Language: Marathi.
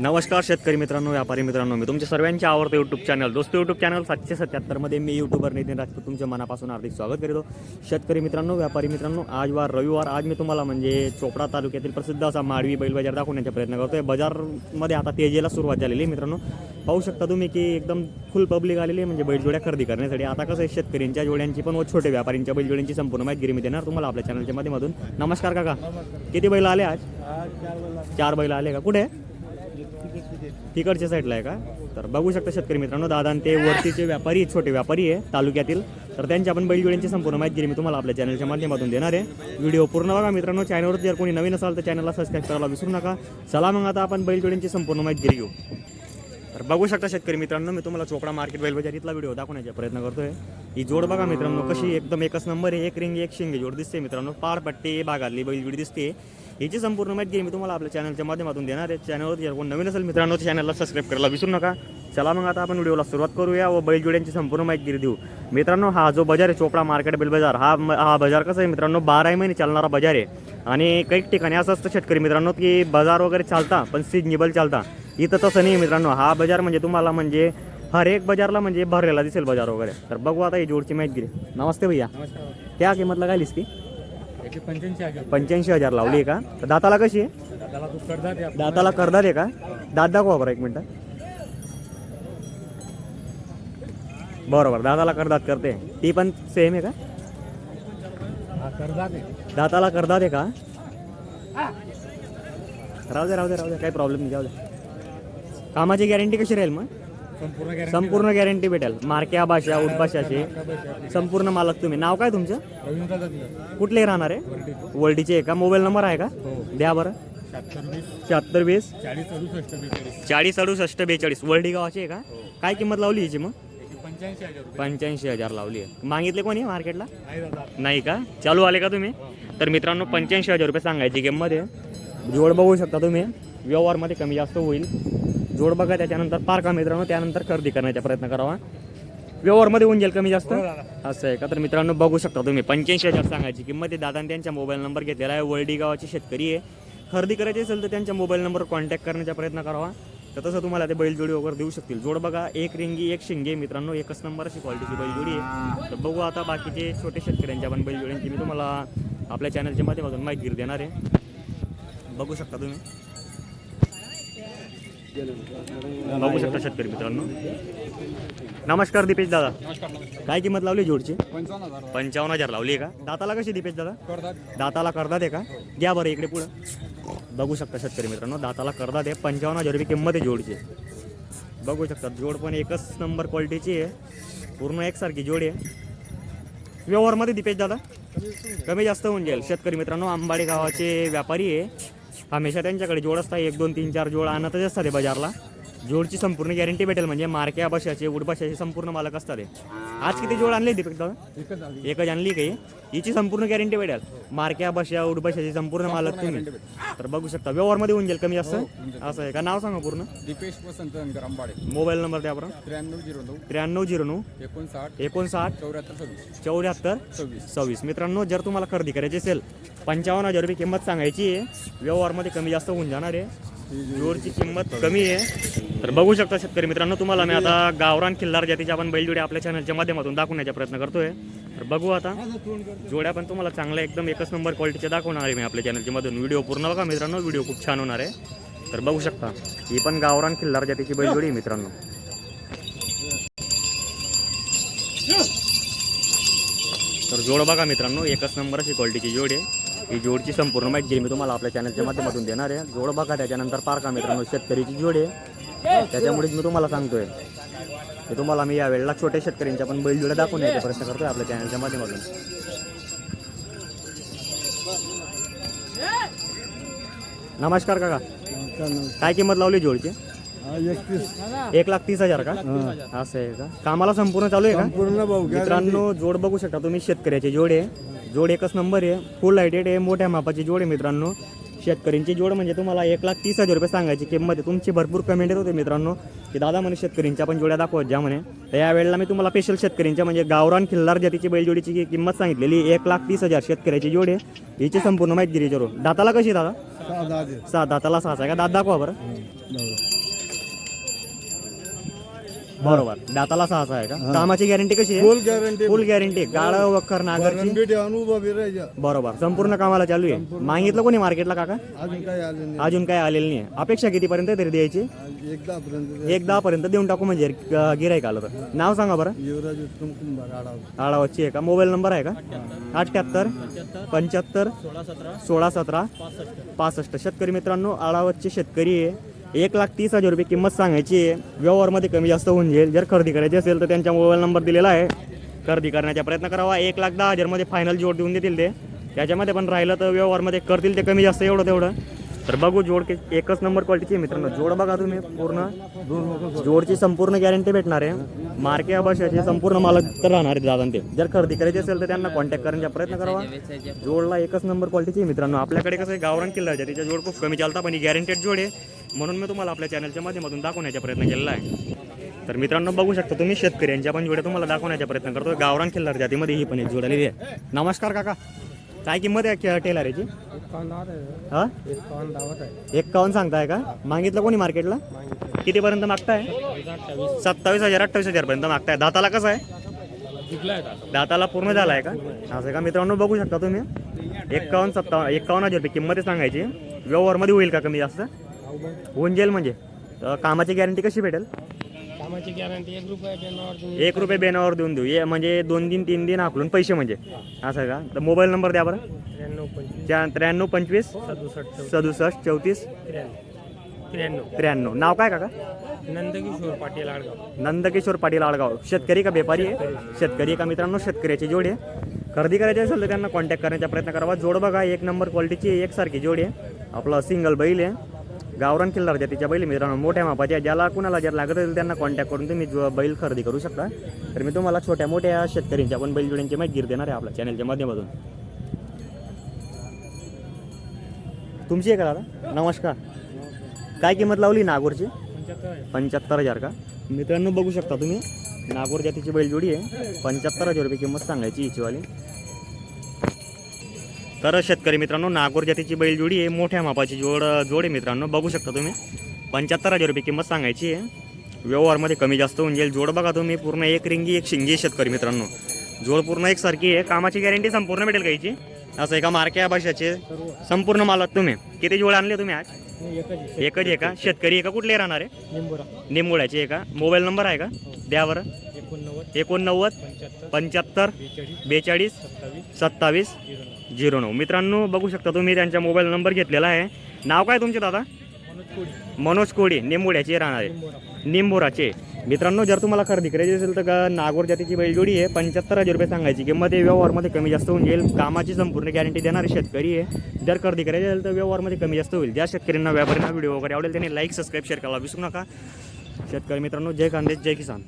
नमस्कार शेतकरी मित्रांनो व्यापारी मित्रांनो मी तुमच्या सर्वांचे आवडतं यूट्यूब चॅनल दोस्त यूट्यूब चॅनल सातशे सत्याहत्तरमध्ये मी यूट्यूबर नितीन राजपूत तुमच्या मनापासून हार्दिक स्वागत करीतो शेतकरी मित्रांनो व्यापारी मित्रांनो आज वार रविवार. आज मी तुम्हाला म्हणजे चोपडा तालुक्यातील प्रसिद्ध असा माडवी बैल बाजार दाखवण्याचा प्रयत्न करतोय. बाजारमध्ये आता तेजेला सुरुवात झालेली आहे मित्रांनो. पाहू शकता तुम्ही की एकदम फुल पब्लिक आलेली आहे म्हणजे बैलजोड्या खरेदी करण्यासाठी. आता कसं आहे शेतकऱ्यांच्या जोड्यांची पण व छोटे व्यापाऱ्यांच्या बैलजोड्यांची संपूर्ण माहिती मी देणार तुम्हाला आपल्या चॅनलच्या माध्यमातून. नमस्कार काका. किती बैल आले आज? चार बैल आले का? कुठे? तिकडच्या साईडला आहे का? तर बघू शकता शेतकरी मित्रांनो दादा आणि ते वरतीचे व्यापारी आहेत, छोटे व्यापारी आहे तालुक्यातील. तर त्यांच्या आपण बैलजोड्यांची संपूर्ण माहिती मी तुम्हाला आपल्या चॅनलच्या माध्यमातून देणार आहे. व्हिडिओ पूर्ण बघा मित्रांनो चॅनलवर जर कोणी नवीन असाल तर चॅनलला सबस्क्राईब करायला विसरू नका. चला मग आता आपण बैलजोड्यांची संपूर्ण माहिती घेऊ. तर बघू शकता शेतकरी मित्रांनो मी तुम्हाला चोपडा मार्केट बैलबाजार इथला व्हिडिओ दाखवण्याचा प्रयत्न करतोय. ही जोड बघा मित्रांनो कशी एकदम एकच नंबर आहे एक रिंग एक शिंगे जोड दिसते मित्रांनो. पारपट्टी बागातली बैलजोडी दिसते. हिची संपूर्ण माहिती मी तुम्हाला आपल्या चॅनलच्या माध्यमातून देणार आहे. चॅनलवर जर कोण नवीन असेल मित्रांनो चॅनलला सबस्क्राईब करायला विसरू नका. चला मग आता आपण व्हिडिओला सुरुवात करूया व बैलजोड्यांची संपूर्ण माहिती देऊ. मित्रांनो हा जो बाजार आहे चोपडा मार्केट बैल बाजार हा हा बाजार कसा आहे मित्रांनो बारा महिने चालणारा बाजार आहे. आणि काही ठिकाणी असं असतं शेतकरी मित्रांनो की बाजार वगैरे चालता पण सिजनेबल चालता. इथं तसं नाही आहे मित्रांनो. हा बाजार म्हणजे तुम्हाला म्हणजे हर एक बाजारला म्हणजे भरलेला दिसेल बाजार वगैरे. तर बघू आता ही जोडची माहिती. नमस्ते भैया. त्या किंमतला गायलीस की? याची पंच्याऐंशी हजार पंच्याऐंशी हजार लावली आहे का? तर दाताला कशी आहे? दादाला तू. दाताला करदात आहे का? दात दाखवा बरं एक मिनटं. बरोबर दाताला करदात करते. ती पण सेम आहे का? हा कर्जात आहे. दाताला करदात आहे का? राहू दे राहू दे राहू दे. काही प्रॉब्लेम नाही जाऊ दे. कामाची गॅरंटी कशी राहील मग? संपूर्ण गॅरंटी भेटेल. मारक्या भाषा उठभाषाची संपूर्ण मालक तुम्ही. नाव काय तुमचं? कुठले राहणार आहे? वर्ल्डीचे आहे का? मोबाईल नंबर आहे का? हो. द्या बरं. शहात्तर वीस. चाळीस अडुसष्ट बेचाळीस. वर्ल्डी गावाची आहे का? काय किंमत लावली याची मग? पंच्याऐंशी हजार लावली आहे. मागितले कोणी मार्केटला? नाही का? चालू आले का तुम्ही? तर मित्रांनो पंच्याऐंशी हजार रुपये सांगायची आहे. जोड बघू शकता तुम्ही. व्यवहारमध्ये कमी जास्त होईल. जोड बघा त्याच्यानंतर पार का मित्रांनो त्यानंतर खरेदी करण्याचा प्रयत्न करावा. व्यवहारमध्ये होऊन जाईल कमी जास्त. हो असं आहे का? तर मित्रांनो बघू शकता तुम्ही पंच्याऐंशी हजार सांगायची किंमत आहे. दादाने त्यांच्या मोबाईल नंबर घेतलेला आहे. वर्डी गावाची शेतकरी आहे. खरेदी करायची असेल तर त्यांच्या मोबाईल नंबर कॉन्टॅक्ट करण्याचा प्रयत्न करावा. तर तसं तुम्हाला ते बैलजोडी वगैरे देऊ शकतील. जोड बघा एक रिंगी एक शिंगे मित्रांनो एकच नंबर अशी क्वालिटीची बैलजोडी आहे. तर बघू आता बाकीचे छोटे शेतकऱ्यांच्या पण बैलजोड्यांची मी तुम्हाला आपल्या चॅनलच्या माध्यमातून माहिती देणार आहे. बघू शकता तुम्ही. बघू शकता शेतकरी मित्रांनो. नमस्कार दीपेश दादा. काय किंमत लावली जोडची? पंचावन्न हजार लावली. आहे का? दाताला कशी दीपेश दादा? दाताला करदात आहे का? घ्या बरं इकडे पुढं. बघू शकता शेतकरी मित्रांनो दाताला करदात आहे. पंचावन्न हजार रुपये किंमत आहे जोडची. बघू शकता जोड पण एकच नंबर क्वालिटीची आहे. पूर्ण एकसारखी जोड आहे. व्यवहारमध्ये दीपेश दादा? कमी जास्त होऊन जाईल. शेतकरी मित्रांनो आंबाडी गावाचे व्यापारी आहे. हमेशा त्यांच्याकडे जोड असतात. एक दोन तीन चार जोड आणतच असतात ते बाजारला. जोडची संपूर्ण गॅरंटी भेटेल. म्हणजे मारक्या बशाचे उडबशाचे संपूर्ण मालक असतात ते आज किती जोड आणले दीपक दादा? एकच आणली. काही हिची संपूर्ण गॅरंटी भेटेल. मारक्या बशा उडबशाची संपूर्ण मालक तुम्ही. तर बघू शकता. व्यवहारमध्ये होऊन जाईल कमी जास्त. असं आहे का? नाव सांगा पूर्ण. दीपेश वसंत मोबाईल नंबर द्या बरं. त्र्याण्णव झिरो नऊ. त्र्याण्णव झिरो नऊ. एकोणसाठ. एकोणसाठ. चौऱ्याहत्तर सव्वीस. चौऱ्याहत्तर सव्वीस. सव्वीस. मित्रांनो जर तुम्हाला खरेदी करायची असेल पंचावन्न हजार रुपये किंमत सांगायची आहे. व्यवहारमध्ये कमी जास्त होऊन जाणार आहे. जोडची किंमत कमी आहे. तर बघू शकता शेतकरी मित्रांनो तुम्हाला मी आता गावरान किल्लार जातीच्या आपण बैलजोडी आपल्या चॅनलच्या माध्यमातून दाखवण्याचा प्रयत्न करतोय. तर बघू आता. जोड्या पण तुम्हाला चांगल्या एकदम एकच नंबर क्वालिटीचे दाखवणार आहे मी आपल्या चॅनलच्या मधून. व्हिडिओ पूर्ण बघा मित्रांनो व्हिडिओ खूप छान होणार आहे. तर बघू शकता ही पण गावरान किल्लार जातीची बैलजोडी आहे मित्रांनो. तर जोड बघा मित्रांनो एकच नंबर अशी क्वालिटीची जोड आहे. ही जोडची संपूर्ण माहिती मी तुम्हाला आपल्या चॅनलच्या माध्यमातून देणार आहे. जोड बघा त्याच्यानंतर पार का मित्रांनो शेतकरीची जोड आहे. त्याच्यामुळेच मी तुम्हाला सांगतोय. की तुम्हाला मी या वेळेला छोट्या शेतकऱ्यांच्या पण बैलजोड्या दाखवण्याचा प्रयत्न करतोय आपल्या चॅनलच्या माध्यमातून. नमस्कार काका. काय किंमत लावली जोडची? एक लाख तीस हजार का? असं आहे का? कामाला संपूर्ण चालू आहे का? पूर्ण भाऊ मित्रांनो जोड बघू शकता तुम्ही शेतकऱ्याची जोड. आहे जोड एकच नंबर आहे. फुल लाईटेड आहे मोठ्या मापाची जोड आहे मित्रांनो. शेतकऱ्यांची जोड म्हणजे तुम्हाला एक लाख तीस हजार रुपये सांगायची. किंमत आहे. तुमची भरपूर कमेंट येत होते मित्रांनो. की दादा म्हणे शेतकऱ्यांच्या पण जोड्या दाखवत ज्या म्हणे. तर या वेळेला मी तुम्हाला स्पेशल शेतकऱ्यांच्या म्हणजे गावरान खिल्लार जातीची बैलजोडीची की किंमत सांगितलेली एक लाख तीस हजार शेतकऱ्याची जोड आहे. हिची संपूर्ण माहिती दिली विचारून दाताला कशी दादा? सहा दाताला सहाच आहे का? दात दाखवा बरं. बरोबर. दाताला सहाच आहे का? कामाची गॅरंटी कशी आहे? फुल गॅरंटी फुल गॅरंटी काळ वखर नागरची राहायच्या बरोबर. संपूर्ण कामाला चालू आहे. मागितलं कोणी मार्केटला काका? अजून काही आले नाही. अजून काय आलेलं नाही. अपेक्षा कितीपर्यंत तरी द्यायची? आज एकदा पर्यंत एक दहा पर्यंत देऊन टाकू म्हणजे गिरायक आलं तर. नाव सांगा बरं. युवराज उत्तम कुंभार आडाव आहे का? मोबाईल नंबर आहे का? अठ्ठ्याहत्तर पंच्याहत्तर सोळा सतरा पासष्ट. शेतकरी मित्रांनो आळावतचे शेतकरी आहे. एक लाख तीस हजार रुपये किंमत सांगायची आहे. व्यवहारमध्ये कमी जास्त होऊन जाईल. जर खरेदी करायची असेल तर त्यांचा मोबाईल नंबर दिलेला आहे. खरेदी करण्याचा प्रयत्न करावा. एक लाख दहा हजारमध्ये फायनल जोड देऊन देतील ते. त्याच्यामध्ये पण राहिलं तर व्यवहारमध्ये करतील ते कमी जास्त एवढं तेवढं. तर बघू जोड एकच नंबर क्वालिटीची आहे मित्रांनो. जोड बघा तुम्ही पूर्ण. जोडची संपूर्ण गॅरंटी भेटणार आहे. मार्के आभाषाचे संपूर्ण मालक तर राहणार आहेत दादा ते. जर खरेदी करायची असेल तर त्यांना कॉन्टॅक्ट करण्याचा प्रयत्न करावा. जोडला एकच नंबर क्वालिटीची आहे मित्रांनो. आपल्याकडे कसं आहे गावरान किल्ला त्याच्या तिच्या जोड खूप कमी चालतं पण ही गॅरंटेड जोड आहे. म्हणून मी तुम्हाला आपल्या चॅनलच्या माध्यमातून दाखवण्याचा प्रयत्न केलेला आहे. तर मित्रांनो बघू शकता तुम्ही शेतकऱ्यांच्या पण जोड्या तुम्हाला दाखवण्याचा प्रयत्न करतो गावरान किल्लार जातीमध्ये ही पण एक जोड आलेली आहे. नमस्कार काका. काय किंमत आहे टेलर याची? हा? एक्कावन्न सांगताय का? मागितलं कोणी मार्केटला कितीपर्यंत मागताय? सत्तावीस हजार अठ्ठावीस हजार पर्यंत मागताय. दाताला कसं आहे? दाताला पूर्ण झाला आहे का? असं का? मित्रांनो बघू शकता तुम्ही. एक्कावन्न सत्तावन्न एक्कावन्न हजार रुपये किंमत सांगायची. व्यवहारमध्ये होईल का कमी जास्त? होऊन जाईल म्हणजे. तर कामाची गॅरंटी कशी भेटेल? कामाची गॅरंटी एक रुपया जनावर एक रुपये बेनावर देऊन देऊ. ये म्हणजे दोन दिन तीन दिन हाकलून पैसे म्हणजे. असं का? तर मोबाईल नंबर द्या बरं. त्र्याण्णव पंचवीस. त्या त्र्याण्णव पंचवीस सदुसष्ट सदुसष्ट चौतीस. त्र्याण्णव. त्र्याण्णव. त्र्याण्णव. नाव काय काका? नंदकिशोर पाटील आडगाव. नंदकिशोर पाटील आडगाव. शेतकरी का व्यापारी आहे? शेतकरी. का मित्रांनो? शेतकऱ्याची जोड. आहे खरेदी करायची असेल तर त्यांना कॉन्टॅक्ट करण्याचा प्रयत्न करावा जोड बघा एक नंबर क्वालिटीची एकसारखी जोड आहे. आपला सिंगल बैल आहे. गावरान किल्लार जातीच्या बैल मित्रांनो मोठ्या मापाच्या ज्याला कुणाला जर लागत असेल त्यांना कॉन्टॅक्ट करून तुम्ही बैल खरेदी करू शकता. तर मी तुम्हाला छोट्या मोठ्या शेतकऱ्यांच्या पण बैलजोड्यांची माहिती देणार आहे आपल्या चॅनलच्या माध्यमातून. तुमची आहे का दादा. नमस्कार. काय किंमत लावली नागोरची? पंच्याहत्तर हजार का? मित्रांनो बघू शकता तुम्ही. नागोर जातीची बैलजोडी आहे. पंच्याहत्तर हजार रुपये किंमत सांगायची हिचीवाली तर शेतकरी मित्रांनो नागोर जातीची बैलजोडी आहे. मोठ्या मापाची जोड जोड आहे मित्रांनो. बघू शकता तुम्ही. पंच्याहत्तर हजार रुपये किंमत सांगायची आहे. व्यवहारमध्ये कमी जास्त होऊन जाईल. जोड बघा तुम्ही. पूर्ण एक रिंगी एक शिंगी शेतकरी मित्रांनो. जोड पूर्ण एकसारखी आहे. कामाची गॅरंटी संपूर्ण भेटेल का हिची? असं एका मार्के भाषाचे संपूर्ण मालक तुम्ही. किती जोड आणले तुम्ही आज? एकच आहे का? शेतकरी आहे का कुठले राहणार आहे? निंबोरा निंबोळ्याची आहे का? मोबाईल नंबर आहे का? द्या बरं. एकोणनव्वद एकोणनव्वद पंच्याहत्तर बेचाळीस सत्तावीस झिरो नऊ. मित्रांनो बघू शकता तुम्ही त्यांचा मोबाईल नंबर घेतलेला आहे. नाव काय तुमचे दादा? मनोज कोडी निंबोड्याचे राहणार. निंबोराचे. मित्रांनो जर तुम्हाला खरेदी करायची असेल तर का नागोर जातीची बैलजोडी आहे. पंच्याहत्तर हजार रुपये सांगायची. किंमत आहे व्यवहारमध्ये कमी जास्त होऊन जाईल. कामाची संपूर्ण गॅरंटी देणारे शेतकरी आहे. जर खरेदी करायची असेल तर व्यवहारमध्ये कमी जास्त होईल. ज्या शेतकऱ्यांना व्यापाऱ्यांना व्हिडिओ वगैरे आवडेल त्यांनी लाईक सबस्क्राईब शेअर करायला विसरू नका. शेतकरी मित्रांनो जय खानदेश जय किसान.